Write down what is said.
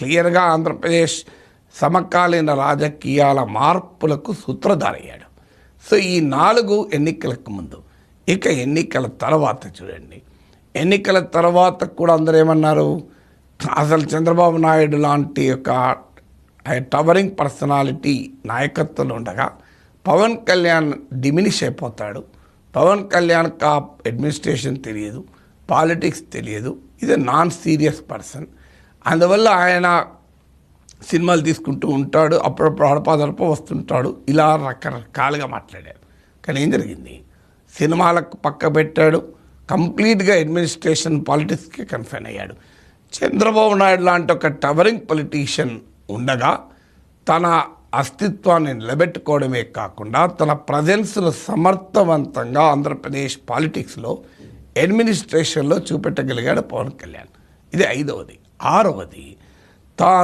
క్లియర్గా ఆంధ్రప్రదేశ్ సమకాలీన రాజకీయాల మార్పులకు సూత్రధారయ్యాడు. సో ఈ నాలుగు ఎన్నికలకు ముందు ఇక ఎన్నికల తర్వాత చూడండి. ఎన్నికల తర్వాత కూడా అందరూ ఏమన్నారు? అసలు చంద్రబాబు నాయుడు లాంటి ఒక టవరింగ్ పర్సనాలిటీ నాయకత్వంలో ఉండగా పవన్ కళ్యాణ్ డిమినిష్ అయిపోతాడు. పవన్ కళ్యాణ్కి ఆ అడ్మినిస్ట్రేషన్ తెలియదు పాలిటిక్స్ తెలియదు. ఇది నాన్ సీరియస్ పర్సన్. అందువల్ల ఆయన సినిమాలు తీసుకుంటూ ఉంటాడు అప్పుడప్పుడు అడపాదడప వస్తుంటాడు ఇలా రకరకాలుగా మాట్లాడారు కానీ ఏం జరిగింది? సినిమాలకు పక్క పెట్టాడు కంప్లీట్గా అడ్మినిస్ట్రేషన్ పాలిటిక్స్కి కన్ఫైన్ అయ్యాడు. చంద్రబాబు నాయుడు లాంటి ఒక టవరింగ్ పొలిటీషియన్ ఉండగా తన అస్తిత్వాన్ని నిలబెట్టుకోవడమే కాకుండా తన ప్రజెన్స్ను సమర్థవంతంగా ఆంధ్రప్రదేశ్ పాలిటిక్స్లో అడ్మినిస్ట్రేషన్లో చూపెట్టగలిగాడు పవన్ కళ్యాణ్. ఇది ఐదవది. ఆరవది తాను